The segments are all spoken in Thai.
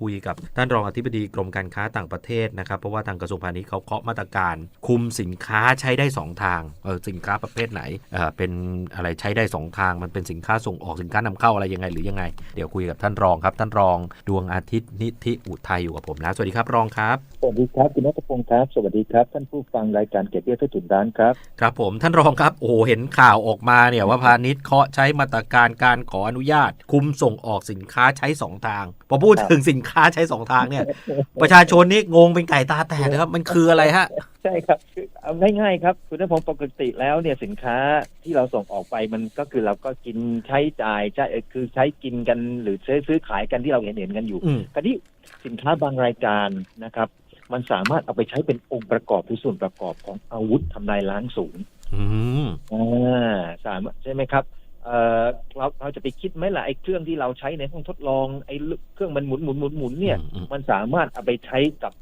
คุยกับท่านรองอธิบดีกรมการค้าต่างประเทศนะครับ เพราะว่าทางกระทรวงพาณิชย์เขาเคาะมาตรการ คุมสินค้าใช้ได้ 2 ทางเออสินค้าประเภทไหนเออเป็นอะไรใช้ได้ 2 ทาง มันเป็นสินค้าส่งออกสินค้านำเข้าอะไรยังไงหรือยังไง เดี๋ยวคุยกับท่านรองครับ ท่านรองดวงอาทิตย์นิธิอุทัยอยู่กับผมแล้วสวัสดีครับรองครับสวัสดีครับคุณนัทพงศ์ครับ สวัสดีครับ ท่านผู้ฟังรายการเก็บเบี้ยเพื่อถุนร้านครับครับผมท่านรองครับโอ้โหเห็นข่าวออกมาเนี่ยว่าพาณิชย์เคาะใช้มาตรการการขออนุญาต คุมส่งออกสินค้าใช้ 2 ทาง พอพูดครับถึงสินค้าใช้2ทางเนี่ย ประชาชนนี่งงเป็นไก่ตาแตกเลยครับ มันคืออะไรฮะ ใช่ครับคือเอาง่ายๆครับ คุณนัทพงศ์ปกติแล้วเนี่ยสินค้าที่เราส่งออกไปมันก็คือเราก็กินใช้จ่ายใช้เอ่อคือใช้กินกันหรือซื้อซื้อขายกันที่เราเห็นเห็นๆกันอยู่อืมคราวนี้สินค้าบางรายการนะครับ มันสามารถเอาไปใช้เป็นองค์ประกอบหรือส่วนประกอบของอาวุธทำลายล้างศูนย์อืมอ่าสามารถใช่ไหมครับ เอ่อเราเราจะไปคิดไหมล่ะไอ้เครื่องที่เราใช้ในห้องทดลองไอ้เครื่องมันหมุนหมุนหมุนหมุนเนี่ยอืมมันสามารถเอาไปใช้กับ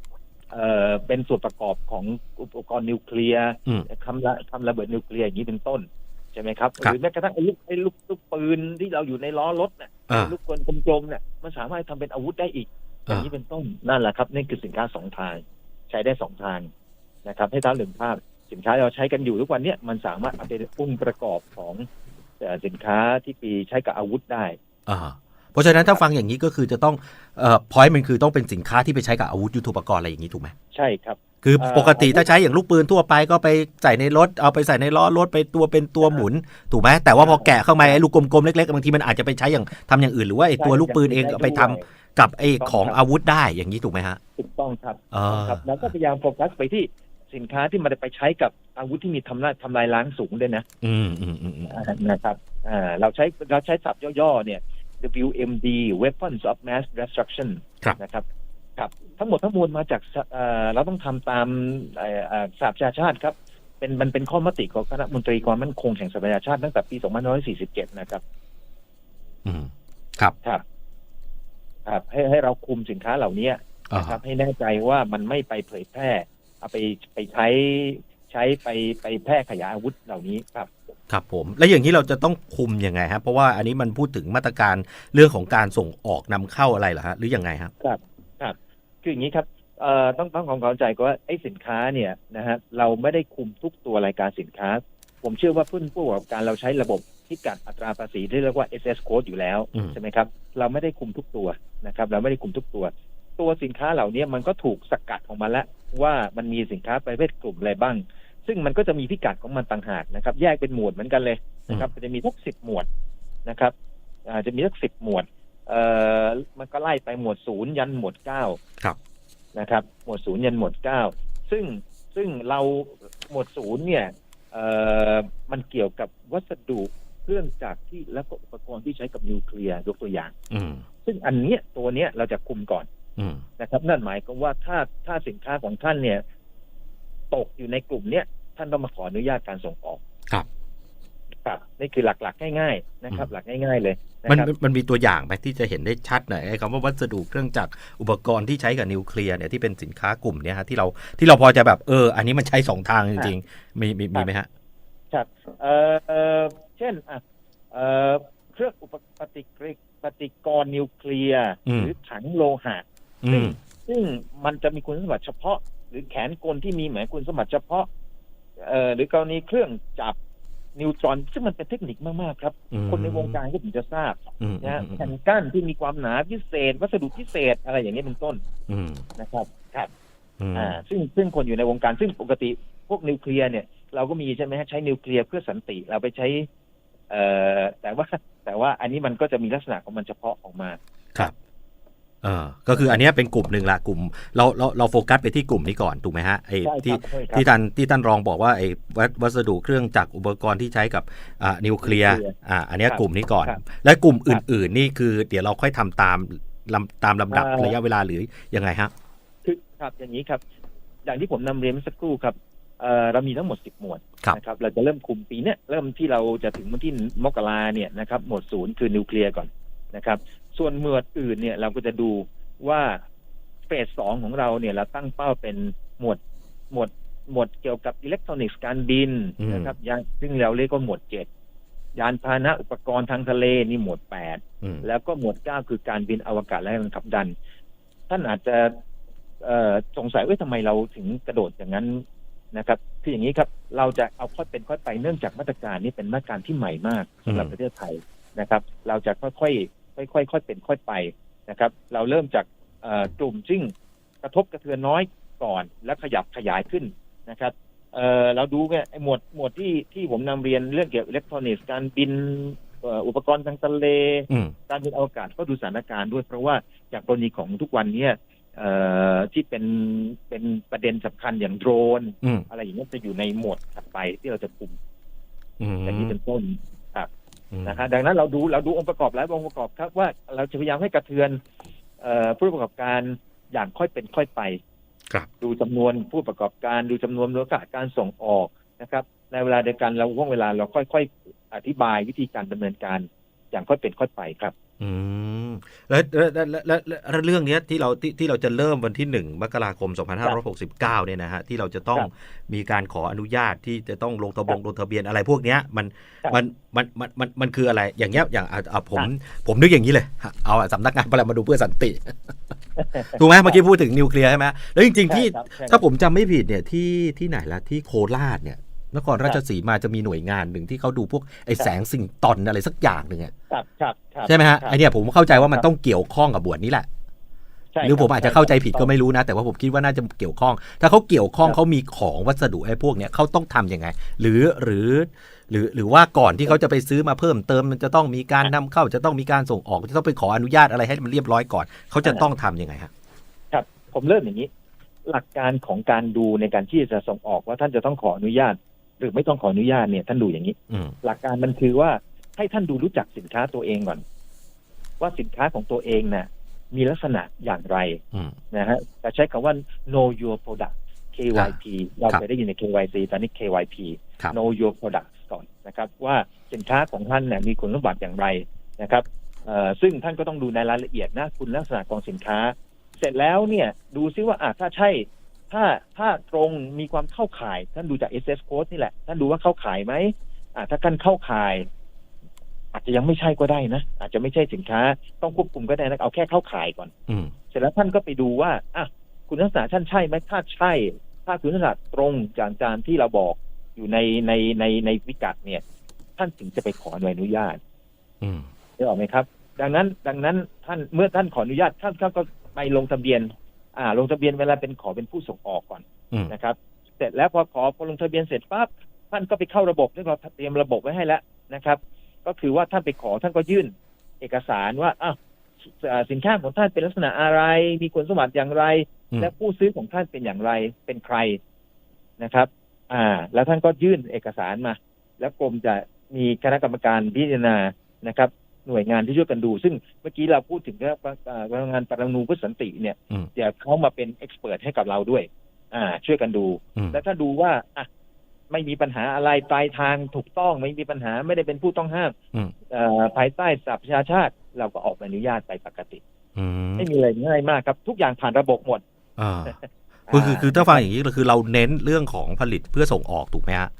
เอ่อเป็นส่วนประกอบของอุปกรณ์นิวเคลียร์อืมทำละทำระเบิดนิวเคลียร์อย่างนี้เป็นต้นใช่ไหมครับครับหรือแม้กระทั่งไอ้ลูกไอ้ลูกลูกปืนที่เราอยู่ในล้อรถเนี่ยอ่าลูกปืนกลมๆเนี่ยมันสามารถทำเป็นอาวุธได้อีกอย่างนี้เป็นต้นนั่นแหละครับนี่คือสินค้าสองทางใช้ได้สองทางนะครับ ให้ท่านหนึ่งภาพสินค้าที่เราใช้กันอยู่ทุกวันเนี้มันสามารถเอาเป็นองค์ประกอบของเอ่อ สินค้าที่ปีใช้กับอาวุธได้อ่าเพราะฉะนั้นถ้าฟังอย่างนี้ก็คือจะต้องเอ่อพอยต์มันคือต้องเป็นสินค้าที่ไปใช้กับอาวุธยุทโธปกรณ์อะไรอย่างนี้ถูกไหมใช่ครับ คือเอ่อปกติถ้าใช้อย่างลูกปืนทั่วไปก็ไปใส่ในรถเอาไปใส่ในล้อรถไปตัวเป็นตัวหมุนถูกไหมแต่ว่าพอแกะเข้ามาไอ้ลูกกลมๆเล็กๆบางทีมันอาจจะไปใช้อย่างทำอย่างอื่นหรือว่าไอ้ตัวลูกปืนเองเอาไปทำกับไอ้ของอาวุธได้อย่างนี้ถูกไหมฮะถูกต้องครับอ่าครับแล้วก็พยายามโฟกัสไปที่ สินค้าที่มันไปใช้กับอาวุธที่มีทำลายทำลายล้างสูงด้วยนะอืมอืมอืมอืมนะครับอ่าเราใช้เราใช้ศัพท์ย่อๆเนี่ย WMD Weapons of Mass Destruction ครับนะครับครับทั้งหมดทั้งมวลมาจากสเอ่อเราต้องทำตามเอ่อเอ่อสหประชาชาติครับ เป็นมันเป็นข้อมติของคณะมนตรีความมั่นคงแห่งสหประชาชาติตั้งแต่ปี 2547 นะครับ อืมครับครับ ครับ ให้ให้เราคุมสินค้าเหล่านี้อ่านะครับ ให้แน่ใจว่ามันไม่ไปเผยแพร่ เอาไปไปใช้ใช้ไปไปแพร่ขยายอาวุธเหล่านี้ครับครับผม แล้วอย่างนี้เราจะต้องคุมยังไงฮะเพราะว่าอันนี้มันพูดถึงมาตรการเรื่องของการส่งออกนำเข้าอะไรเหรอฮะหรือยังไงครับครับครับ คืออย่างนี้ครับเอ่อต้องต้องความเข้าใจก่อนว่าไอ้สินค้าเนี่ยนะฮะเราไม่ได้คุมทุกตัวรายการสินค้า ผมเชื่อว่าผู้ผู้ประกอบการเราใช้ระบบพิกัดอัตราภาษีที่เรียกว่า SS code อยู่แล้วอืมใช่ไหมครับ เราไม่ได้คุมทุกตัวนะครับ เราไม่ได้คุมทุกตัว ตัวสินค้าเหล่านี้มันก็ถูกสกัดออกมาแล้ว ว่ามันมีสินค้าประเภทกลุ่มอะไรบ้าง ซึ่งมันก็จะมีพิกัดของมันต่างหากนะครับ แยกเป็นหมวดเหมือนกันเลยนะครับมันจะมีทักสิบหมวดนะครับอาจจะมีทักสิบหมวดเอ่อมันก็ไล่ไปหมวดศูนย์ยันหมวดเก้าครับนะครับ หมวดศูนย์ยันหมวดเก้าซึ่งซึ่งเราหมวดศูนย์เนี่ยเอ่อมันเกี่ยวกับวัสดุเครื่องจักรที่แล้วก็อุปกรณ์ที่ใช้กับนิวเคลียร์ยกตัวอย่าง อืมซึ่งอันเนี้ยตัวเนี้ยเราจะคุมก่อนอืม นะครับ นั่นหมายความว่าถ้าถ้าสินค้าของท่านเนี่ย ตกอยู่ในกลุ่มเนี้ยท่านต้องมาขออนุญาตการส่งออกครับครับนี่คือหลักๆง่ายๆนะครับ หลักง่ายๆเลยนะมันครับมันมันมีตัวอย่างไหมที่จะเห็นได้ชัดหน่อยไอ้คำว่าวัสดุเครื่องจักรอุปกรณ์ที่ใช้กับนิวเคลียร์เนี่ยที่เป็นสินค้ากลุ่มเนี่ยฮะที่เราที่เราพอจะแบบเออ อันนี้มันใช้สองทางจริงๆมีมีมีไหมฮะครับเอ่อเอ่อเช่นอะเอ่อเครื่องอุปปฏิกิริปฏิกรณ์นิวเคลียร์อืมหรือถังโลหะ อืมซึ่งมันจะมีคุณสมบัติเฉพาะ หรือแขนกลที่มีหมายคุณสมบัติเฉพาะเอ่อหรือกรณีเครื่องจับนิวตรอน ซึ่งมันเป็นเทคนิคมาก ๆ ครับอืมคนในวงการก็ถึงจะทราบอืมนะฮะอืมแผ่นกั้นที่มีความหนาพิเศษ วัสดุพิเศษอะไรอย่างนี้เป็นต้นอืมนะครับครับอืมอ่าซึ่งซึ่งคนอยู่ในวงการซึ่งปกติพวกนิวเคลียร์เนี่ย เราก็มีใช่ไหมฮะใช้นิวเคลียร์เพื่อสันติเราไปใช้เอ่อแต่ว่าแต่ว่าอันนี้มันก็จะมีลักษณะของมันเฉพาะออกมาครับ เออก็คืออันเนี้ยเป็นกลุ่มหนึ่งละกลุ่ม เราเราเราโฟกัสไปที่กลุ่มนี้ก่อนถูกไหมฮะไอ้ใช่คที่รับใช่ครับที่ท่านที่ท่านรองบอกว่าไอ้วัสวัสดุเครื่องจักรอุปกรณ์ที่ใช้กับอ่านิวเคลียร์นิวเคลียร์อ่าอันเนี้ยครับกลุ่มนี้ก่อนครับและกลุ่มคอรับื่น ๆ นี่คือเดี๋ยวเราค่อยทำตามลำตามลำดับเอ่อระยะเวลาหรือยังไงฮะคือครับอย่างนี้ครับ อย่างที่ผมนำเรียนเมื่อสักครู่ครับเอ่อเรามีทั้งหมดสิบหมวดครับนะครับ เราจะเริ่มคุมปีเนี้ยเริ่มที่เราจะถึงวันที่มกราเนี่ยนะครับ หมวดศูนย์คือนิวเคลียร์ก่อน นะครับ ส่วนหมวดอื่นเนี่ยเราก็จะดูว่าเฟสสองของเราเนี่ยเราตั้งเป้าเป็นหมวดหมวดหมวดเกี่ยวกับอิเล็กทรอนิกส์การบินอืมนะครับยานซึ่งเราเรียกว่าหมวดเจ็ดยานพาหนะอุปกรณ์ทางทะเลนี่หมวดแปดอืมแล้วก็หมวดเก้าคือการบินอวกาศและการขับดัน ท่านอาจจะเอ่อสงสัยว่าทำไมเราถึงกระโดดอย่างนั้นนะครับคืออย่างนี้ครับเราจะเอาค่อยเป็นค่อยไปเนื่องจากมาตรการนี้เป็นมาตรการที่ใหม่มากสำหรับอืมประเทศไทยนะครับ เราจะค่อยๆ ค่อยๆค่อยเป็นค่อยไปนะครับ เราเริ่มจากเอ่อกลุ่มซึ่งกระทบกระเทือนน้อยก่อน แล้วขยับขยายขึ้นนะครับเอ่อเราดูเนี่ยไอ้หมวดหมวดที่ที่ผมนำเรียนเรื่องเกี่ยวกับอิเล็กทรอนิกส์การบินเอ่ออุปกรณ์ทางทะเลอืมการบินอวกาศก็ดูสถานการณ์ด้วย เพราะว่าจากกรณีของทุกวันเนี้ยเอ่อที่เป็นเป็นประเด็นสำคัญอย่างโดรนอืมอะไรอย่างเงี้ยจะอยู่ในหมวดถัดไปที่เราจะคุมอืมอย่างนี้เป็นต้นอืม นะฮะดังนั้นเราดูเราดูองค์ประกอบหลายองค์ประกอบครับว่าเราจะพยายามให้กระเทือนเอ่อผู้ประกอบการอย่างค่อยเป็นค่อยไปครับดูจำนวนผู้ประกอบการดูจำนวนโอกาสการส่งออกนะครับ ในเวลาเดียวกันเราว่างเวลาเราค่อย ๆ อธิบายวิธีการดำเนินการ อย่างค่อยเป็นค่อยไปครับ อืมแล้วแล้วแล้วแล้วแล้วแล้วเรื่องเนี้ยที่เราที่ที่เราจะเริ่มวันที่หนึ่งมกราคม 2569 เนี่ยนะฮะที่เราจะต้องครับมีการขออนุญาตที่จะต้องลงทะบงลงทะเบียนอะไรพวกเนี้ยมันครับมันมันมันมันมันคืออะไรอย่างเงี้ยอย่างอะอะผมผมนึกอย่างนี้เลย เอาอะสำนักงานประมาณดูเพื่อสันติถูกไหมเมื่อกี้พูดถึงนิวเคลียร์ใช่ไหมแล้วจริงๆที่ใช่ครับใช่ครับถ้าผมจำไม่ผิดเนี่ยที่ที่ไหนละที่โคราชเนี่ย นครราชสีมาจะมีหน่วยงานหนึ่งที่เขาดูพวกไอ้แสงสิ่งตอนอะไรสักอย่างหนึ่งอะครับครับครับใช่ไหมฮะครับไอเนี่ยผมเข้าใจว่ามันครับต้องเกี่ยวข้องกับบวชนี้แหละใช่หรือผมคบอาจจะเข้าใจผิดก็ไม่รู้นะ แต่ว่าผมคิดว่าน่าจะเกี่ยวข้อง ถ้าเขาเกี่ยวข้องครับเขามีของวัสดุไอ้พวกเนี้ยเขาต้องทำยังไง หรือหรือ หรือหรือว่าก่อนที่เขาจะไปซื้อมาเพิ่มเติมมันจะต้องมีการนำเข้าจะต้องมีการส่งออกจะต้องไปขออนุญาตอะไรให้มันเรียบร้อยก่อนเขาจะต้องทำยังไงฮะครับ ผมเริ่มอย่างนี้ หลักการของการดูในการที่จะส่งออกว่าท่านจะต้องขออนุญาต หรือไม่ต้องขออนุญาตเนี่ยท่านดูอย่างนี้อืมหลักการมันคือว่าให้ท่านดูรู้จักสินค้าตัวเองก่อน ว่าสินค้าของตัวเองน่ะมีลักษณะอย่างไรอืมนะฮะจะใช้คำว่า know your product KYP เราเคยได้ยินใน KYC ตอนนี้ KYP ครับ know your product ก่อนนะครับ ว่าสินค้าของท่านเนี่ยมีคุณสมบัติอย่างไรนะครับเอ่อซึ่งท่านก็ต้องดูในรายละเอียดนะคุณลักษณะของสินค้า เสร็จแล้วเนี่ยดูซิว่าอะถ้าใช่ ถ้าถ้าตรงมีความเข้าข่าย ท่านดูจาก SS code นี่แหละ ท่านดูว่าเข้าข่ายไหมอะถ้าท่านเข้าข่าย อาจจะยังไม่ใช่ก็ได้นะ อาจจะไม่ใช่สินค้า ต้องควบคุมก็ได้นะเอาแค่เข้าข่ายก่อน อืมเสร็จแล้วท่านก็ไปดูว่าอะคุณลักษณะท่านใช่ไหมถ้าใช่ ถ้าคุณลักษณะตรงจากจานที่เราบอกอยู่ในในในในวิกัดเนี่ย ท่านถึงจะไปขออนุญาต อืมได้ออกไหมครับ ดังนั้น ดังนั้นท่านเมื่อท่านขออนุญาตท่านท่านก็ไปลงทะเบียน อ่าลงทะเบียนเวลาเป็นขอเป็นผู้ส่งออกก่อนอืมนะครับ เสร็จแล้วพอขอพอลงทะเบียนเสร็จปั๊บท่านก็ไปเข้าระบบที่เราเตรียมระบบไว้ให้แล้วนะครับ ก็คือว่าท่านไปขอท่านก็ยื่น เอกสารว่าอ้าวอ่าสินค้าของท่านเป็นลักษณะอะไร มีคุณสมบัติอย่างไรอืมและผู้ซื้อของท่านเป็นอย่างไร เป็นใครนะครับ อ่า แล้วท่านก็ยื่นเอกสารมา แล้วกรมจะมีคณะกรรมการพิจารณานะครับ หน่วยงานที่ช่วยกันดู ซึ่งเมื่อกี้เราพูดถึงเรื่องอ่าพลังงานปรมาณูเพื่อสันติเนี่ยอืมเดี๋ยวเขามาเป็นเอ็กซ์เพรสให้กับเราด้วย อ่า ช่วยกันดูอืมแล้วถ้าดูว่าอะไม่มีปัญหาอะไรปลายทางถูกต้องไม่มีปัญหาไม่ได้เป็นผู้ต้องห้ามอืมเอ่อภายใต้สหประชาชาติ เราก็ออกใบอนุญาตไปปกติอืมไม่มีอะไรง่ายมากครับ ทุกอย่างผ่านระบบหมดอ่าคือคือคือถ้าฟังอย่างนี้คือเราเน้นเรื่องของผลิตเพื่อส่งออกถูกไหมฮะ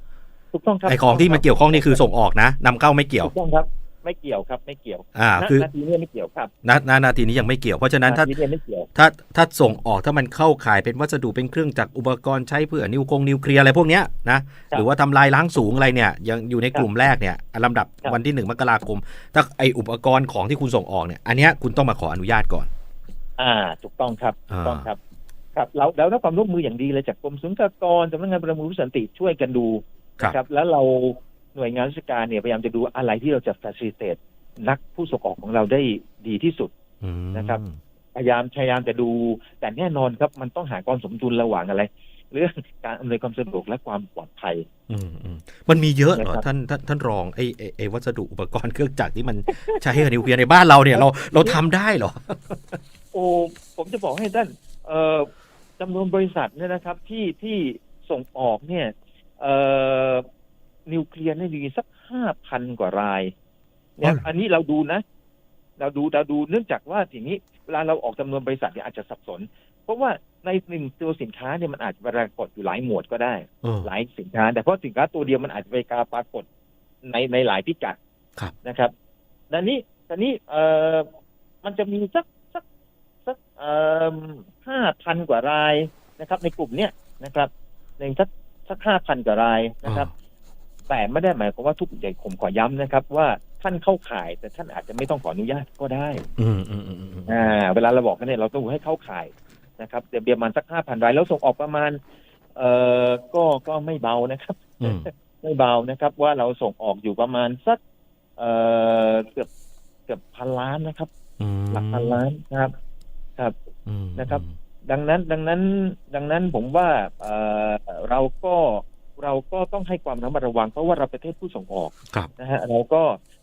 ถูกต้องครับไอของที่มันเกี่ยวข้องนี่คือส่งออกนะนำเข้าไม่เกี่ยวถูกต้องครับ ไม่เกี่ยวครับไม่เกี่ยวอ่าณคือนาทีนี้ไม่เกี่ยวครับณณนาทีนี้ยังไม่เกี่ยวเพราะฉะนั้นถ้านาทีนี้ไม่เกี่ยวถ้าถ้าส่งออกถ้ามันเข้าขายเป็นวัสดุเป็นเครื่องจักรอุปกรณ์ใช้เพื่อนิวคงนิวเคลียร์อะไรพวกเนี้ยนะหรือว่าทำลายล้างสูงอะไรเนี่ยยังอยู่ในกลุ่มแรกเนี่ยลำดับครับวันที่หนึ่งมกราคม ถ้าไออุปกรณ์ของที่คุณส่งออกเนี่ยอันเนี้ยคุณต้องมาขออนุญาตก่อน อ่าถูกต้องครับถูกต้องอ่าครับครับเราแล้วได้ความร่วมมืออย่างดีเลยจากกรมศุลกากรสำนักงานประมงสันติช่วยกันดูครับนะครับแล้วเรา หน่วยงานราชการเนี่ยพยายามจะดูอะไรที่เราจะ facilitate นักผู้ส่งออกของเราได้ดีที่สุดอืมนะครับพยายามพยายามจะดู แต่แน่นอนครับมันต้องหาความสมดุลระหว่างอะไร เรื่องการอำนวยความสะดวกและความปลอดภัย อืมอืมมันมีเยอะเหรอนะครับท่านท่านท่านรองไอไอ้ไอวัสดุอุปกรณ์เครื่องจักรที่มันใช้กับนิวเคลียร์ในบ้านเราเนี่ยเราเราทำได้เหรอ โอ้ผมจะบอกให้ท่านเอ่อจำนวนบริษัทเนี่ยนะครับที่ที่ส่งออกเนี่ย เอ่อ นิวเคลียร์เนี่ยมีสักห้าพันกว่ารายเนี่ยอ๋อเหรออัอันนี้เราดูนะ เราดูเราดูเนื่องจากว่าอย่างนี้เวลาเราออกจำนวนบริษัทเนี่ยอาจจะสับสน เพราะว่าในหนึ่งตัวสินค้าเนี่ยมันอาจจะปรากฏอยู่หลายหมวดก็ได้เออหลายสินค้า แต่เพราะสินค้าตัวเดียวมันอาจจะไปการปรากฏในในหลายพิกัดครับนะครับดังนี้ดังนี้เอ่อมันจะมีสักสักสักห้าพันกว่ารายนะครับ ในกลุ่มเนี้ยนะครับในสักสักห้าพันกว่ารายนะครับ แต่ไม่ได้หมายความว่าทุกอย่างผมขอย้ำนะครับ ว่าท่านเข้าข่ายแต่ท่านอาจจะไม่ต้องขออนุญาตก็ได้อืมอืมอืมอืมอ่า เวลาเราบอกกันเนี่ยเราต้องให้เข้าข่ายนะครับเดี๋ยวประมาณสักห้าพันรายแล้วส่งออกประมาณ เอ่อก็ก็ไม่เบานะครับอืมไม่เบานะครับ ว่าเราส่งออกอยู่ประมาณสัก เอ่อเกือบเกือบพันล้านนะครับอืมหลักพันล้านนะครับ ครับอืมนะครับ ดังนั้น ดังนั้น ดังนั้นผมว่า เอ่อเราก็ เราก็ต้องให้ความระมัดระวังเพราะว่าเราประเทศผู้ส่งออกครับนะฮะเราก็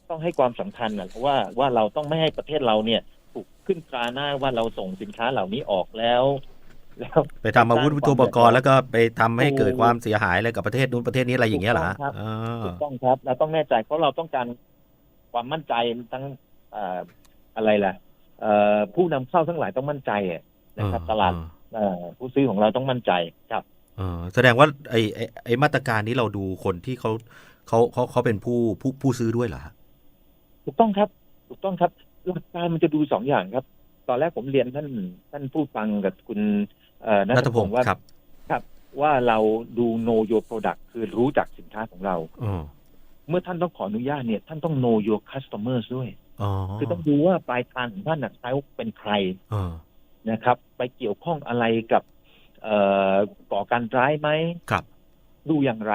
ต้องให้ความสำคัญนะว่าว่าเราต้องไม่ให้ประเทศเราเนี่ยถูกขึ้นตราหน้าว่าเราส่งสินค้าเหล่านี้ออกแล้วแล้วไปทำอาวุธยุทโธปกรณ์แล้วก็ไปทำให้เกิดความเสียหายอะไรกับประเทศนู้นประเทศนี้อะไรอย่างเงี้ยเหรอถูกต้องครับอ่าถูกต้องครับเราต้องแน่ใจเพราะเราต้องการความมั่นใจทั้งเอ่ออะไรล่ะเอ่อผู้นำเข้าทั้งหลายต้องมั่นใจอะนะครับ ตลาดเอ่อผู้ซื้อของเราต้องมั่นใจครับ เออแสดงว่าไอ้ไอ้ไอ้มาตรการนี้เราดูคนที่เขาเขาเขาเขาเป็นผู้ผู้ผู้ซื้อด้วยเหรอฮะถูกต้องครับ ถูกต้องครับหลักการมันจะดูสองอย่างครับ ตอนแรกผมเรียนท่านท่านผู้ฟังกับคุณเอ่อนันัททพพงงศ์ศ์ว่าครับ ว่าเราดู know your product คือรู้จักสินค้าของเราอ๋อเมื่อท่านต้องขออนุญาตเนี่ย ท่านต้อง know your customers ด้วยอ๋อคือต้องดูว่าปลายทางของท่านน่ะเขาเป็นใครอ๋อนะครับ ไปเกี่ยวข้องอะไรกับเอ่อ ก่อการร้ายไหมครับ ดูอย่างไร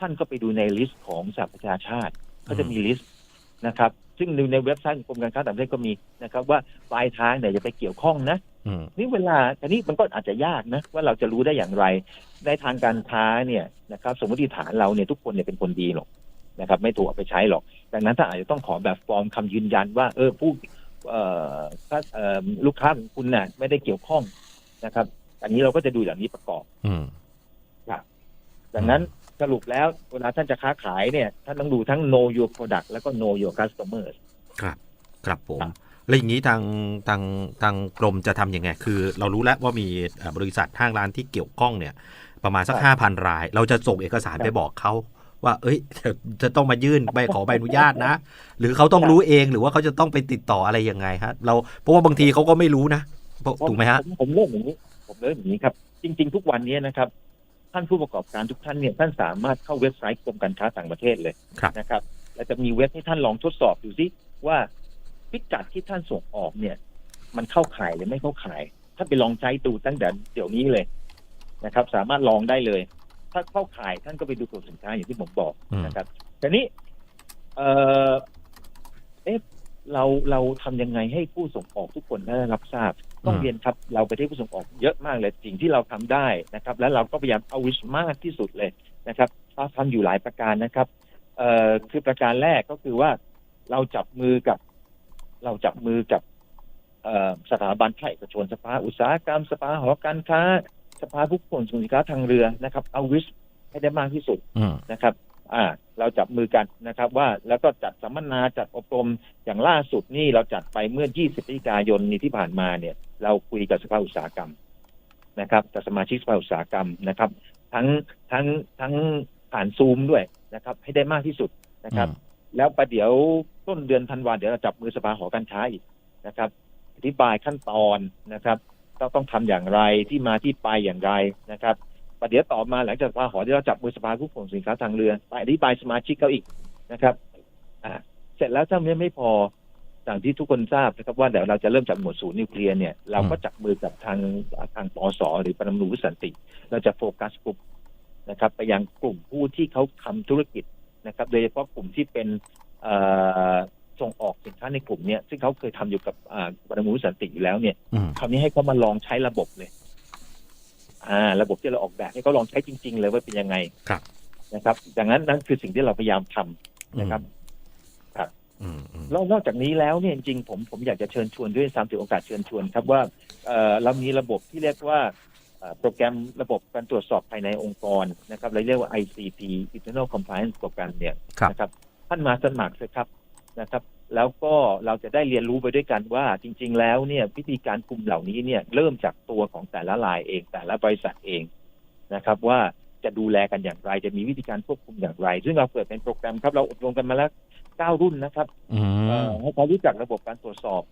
ท่านก็ไปดูในลิสต์ของสหประชาชาติเขาจะมีลิสต์นะครับ ซึ่งในเว็บไซต์ของกรมการค้าต่างประเทศก็มีนะครับ ว่าปลายทางเนี่ยจะไปเกี่ยวข้องนะอืมนี่เวลาทีนี้มันก็อาจจะยากนะ ว่าเราจะรู้ได้อย่างไร ในทางการค้าเนี่ยนะครับ สมมติฐานเราเนี่ยทุกคนเนี่ยเป็นคนดีหรอกนะครับ ไม่ถูกเอาไปใช้หรอก ดังนั้นถ้าอาจจะต้องขอแบบฟอร์มคำยืนยันว่า เออผู้เอ่อถ้าเอ่อลูกค้าของคุณน่ะไม่ได้เกี่ยวข้องนะครับ อันนี้เราก็จะดูอย่างนี้ประกอบอืมดังนั้นสรุปแล้วเวลาท่านจะค้าขายเนี่ยท่านต้องดูทั้ง know your product แล้วก็ know your customers ครับผมครับแล้วอย่างนี้ทางทางทางกรมจะทำยังไง คือ เรารู้แล้วว่ามีเอ่อบริษัทห้างร้านที่เกี่ยวข้องเนี่ย ประมาณสักห้าพันราย เราจะส่งเอกสารไปบอกเขาว่า เอ้ยจะจะต้องมายื่นใบขอใบอนุญาตนะ หรือเขาต้องรู้เองหรือว่าเขาจะต้องไปติดต่ออะไรยังไงฮะ เราเพราะว่าบางทีเขาก็ไม่รู้นะเพราะถูกไหมฮะผมผมเริ่มอย่างนี้ ผมเริ่มอย่างนี้ครับ จริง ๆ ทุกวันนี้นะครับ ท่านผู้ประกอบการทุกท่านเนี่ยท่านสามารถเข้าเว็บไซต์กรมการค้าต่างประเทศเลยครับนะครับแล้วจะมีเว็บให้ท่านลองทดสอบดูซิว่าพิกัดที่ท่านส่งออกเนี่ย มันเข้าข่ายหรือไม่เข้าข่ายถ้านไปลองใช้ดูตั้งแต่เดี๋ยวนี้เลยนะครับ สามารถลองได้เลย ถ้าเข้าข่ายท่านก็ไปดูตัวสินค้าอย่างที่ผมบอกอืมนะครับแต่นี้ เออเอ๊ะ เราเราทำยังไงให้ผู้ส่งออกทุกคนได้รับทราบ ต้องเรียนครับเราไปที่ผู้ส่งออกเยอะมากเลยสิ่งที่เราทำได้นะครับ แล้วเราก็พยายามเอาวิชมากที่สุดเลยนะครับเราทำอยู่หลายประการนะครับเอ่อคือประการแรกก็คือว่าเราจับมือกับ เราจับมือกับเอ่อสถาบันภาคเอกชนสภาอุตสาหกรรม สภาหอการค้า สภาผู้ขนส่งสินค้าทางเรือนะครับ เอาวิชให้ได้มากที่สุดอืมนะครับ อ่าเราจับมือกันนะครับว่าแล้วก็จัดสัมมนาจัดอบรมอย่างล่าสุดนี่เราจัดไปเมื่อ 20พฤศจิกายนนี้ที่ผ่านมาเนี่ย เราคุยกับสภาอุตสาหกรรมนะครับกับสมาชิกสภาอุตสาหกรรมนะครับ ทั้งทั้งทั้งผ่านซูมด้วยนะครับ ให้ได้มากที่สุดนะครับ แล้วประเดี๋ยวต้นเดือนธันวาเดี๋ยวเราจับมือสภาหอการค้าอีกนะครับ อธิบายขั้นตอนนะครับต้องต้องทำอย่างไรที่มาที่ไปอย่างไรนะครับ ประเดี๋ยวต่อมาหลังจากสภาหอที่เราจับมือสภาผู้ขนส่งสินค้าทางเรือไปอธิบายสมาชิกเขาอีกนะครับ อ่า เสร็จแล้วถ้าไม่ไม่พออย่างที่ทุกคนทราบนะครับว่าเดี๋ยวเราจะเริ่มจากหมวดศูนย์นิวเคลียร์เนี่ยเราก็จับมือกับทางทางปอสหรือปรมาณูวิสันติ เราจะโฟกัสกลุ่มนะครับ ไปยังกลุ่มผู้ที่เขาทำธุรกิจนะครับ โดยเฉพาะกลุ่มที่เป็นเอ่อส่งออกสินค้าในกลุ่มเนี้ยซึ่งเขาเคยทำอยู่กับอ่าปรมาณูวิสันติอยู่แล้วเนี่ยอืมคราวนี้ให้เขามาลองใช้ระบบเลย อ่าระบบที่เราออกแบบให้เขาลองใช้จริง ๆ เลยว่าเป็นยังไงครับนะครับ ดังนั้นนั่นคือสิ่งที่เราพยายามทำนะครับอืมอืมแล้วนอกจากนี้แล้วเนี่ยจริงๆผมผมอยากจะเชิญชวนด้วยซ้ำถือโอกาสเชิญชวนครับว่าเอ่อเรามีระบบที่เรียกว่าเอ่อโปรแกรมระบบการตรวจสอบภายในองค์กรนะครับเราเรียกว่า ICP Internal Compliance Program เนี่ยครับนะครับท่านมาสมัครเลยครับนะครับ แล้วก็เราจะได้เรียนรู้ไปด้วยกันว่า จริง ๆ แล้วเนี่ยวิธีการคุมเหล่านี้เนี่ยเริ่มจากตัวของแต่ละรายเอง แต่ละบริษัทเองนะครับ ว่าจะดูแลกันอย่างไรจะมีวิธีการควบคุมอย่างไร ซึ่งเราเปิดเป็นโปรแกรมครับ เราอบรมกันมาแล้วเก้ารุ่นนะครับอืเอ่มอให้เขารู้จักระบบการตรวจสอบ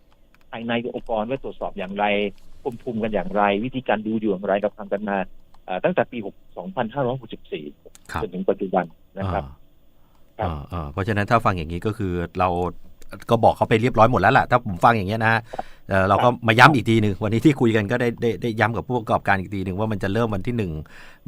ภายในองค์กรว่าตรวจสอบอย่างไรกควบคุมกันอย่างไร วิธีการดูอยู่อย่างไรกับทำกันมาเอ่อตั้งแต่ปี 2564ครับจนถึงปัจจุบันนะครับครับอ่าอ่าเพราะฉะนั้นถ้าฟังอย่างนี้ก็คือเรา ก็บอกเขาไปเรียบร้อยหมดแล้วล่ะ ถ้าผมฟังอย่างเงี้ยนะฮะเอ่อเราก็มาย้ำอีกทีหนึ่งวันนี้ที่คุยกันก็ได้ได้ได้ย้ำกับผู้ประกอบการอีกทีหนึ่งว่ามันจะเริ่มวันที่ 1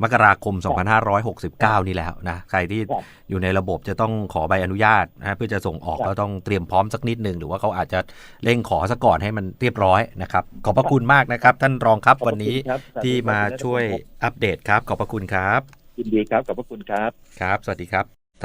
มกราคม 2569 นี่แล้วนะใครที่ครับอยู่ในระบบจะต้องขอใบอนุญาตนะเพื่อจะส่งออกครับก็ต้องเตรียมพร้อมสักนิดหนึ่งหรือว่าเขาอาจจะเร่งขอซะก่อนให้มันเรียบร้อยนะครับ ขอบพระคุณมากนะครับ ท่านรองครับขอบพวัระนคุณนี้ครับที่มาช่วยอัปเดตครับ ขอบพระคุณครับยินดีครับขอบพระคุณครับครับ สวัสดีครับ